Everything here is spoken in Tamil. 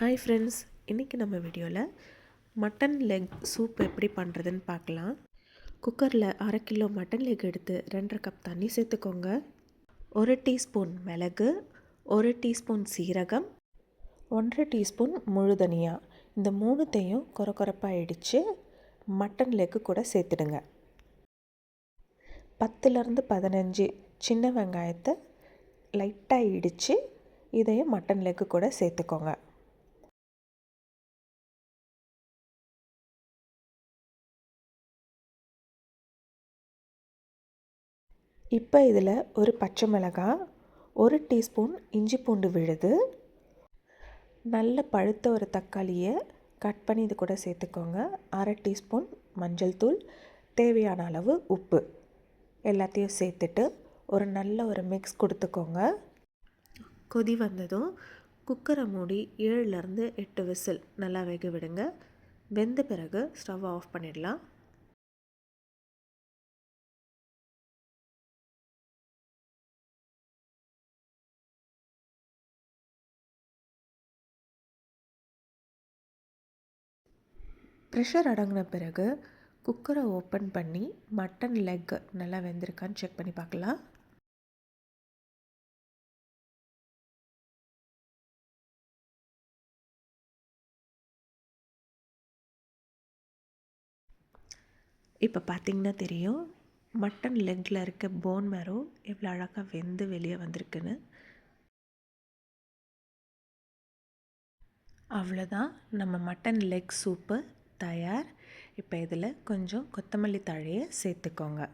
ஹாய் ஃப்ரெண்ட்ஸ் இன்றைக்கி நம்ம வீடியோவில் மட்டன் லெக் சூப் எப்படி பண்ணுறதுன்னு பார்க்கலாம். குக்கரில் அரை கிலோ மட்டன் லெக் எடுத்து ரெண்டரை கப் தண்ணி சேர்த்துக்கோங்க. ஒரு டீஸ்பூன் மிளகு ஒரு டீஸ்பூன் சீரகம் ஒன்றரை டீஸ்பூன் முழு தனியா. இந்த மூணுத்தையும் கொர கொரப்பாக இடித்து மட்டன் லெக்கு கூட சேர்த்துடுங்க. பத்துலேருந்து பதினஞ்சு சின்ன வெங்காயத்தை லைட்டாக இடித்து இதையும் மட்டன் லெக்கு கூட சேர்த்துக்கோங்க. இப்போ இதில் ஒரு பச்சை மிளகாய் ஒரு டீஸ்பூன் இஞ்சி பூண்டு விழுது. நல்ல பழுத்த ஒரு தக்காளியை கட் பண்ணி இது கூட சேர்த்துக்கோங்க. அரை டீஸ்பூன் மஞ்சள் தூள் தேவையான அளவு உப்பு. எல்லாத்தையும் சேர்த்துட்டு ஒரு நல்ல ஒரு மிக்ஸ் கொடுத்துக்கோங்க. கொதி வந்ததும் குக்கரை மூடி ஏழுலேருந்து எட்டு விசில் நல்லா வேக விடுங்க. வெந்த பிறகு ஸ்டவ் ஆஃப் பண்ணிடலாம். ப்ரெஷர் அடங்கின பிறகு குக்கரை ஓப்பன் பண்ணி மட்டன் லெக் நல்லா வெந்திருக்கான்னு செக் பண்ணி பார்க்கலாம். இப்போ பார்த்தீங்கன்னா தெரியும் மட்டன் லெக்கில் இருக்க போன் மேரோ எவ்வளோ அழகாக வெந்து வெளியே வந்திருக்குன்னு. அவ்வளோதான் நம்ம மட்டன் லெக் சூப்பு தயார். இப்போ இதில் கொஞ்சம் கொத்தமல்லி தழையை சேர்த்துக்கோங்க.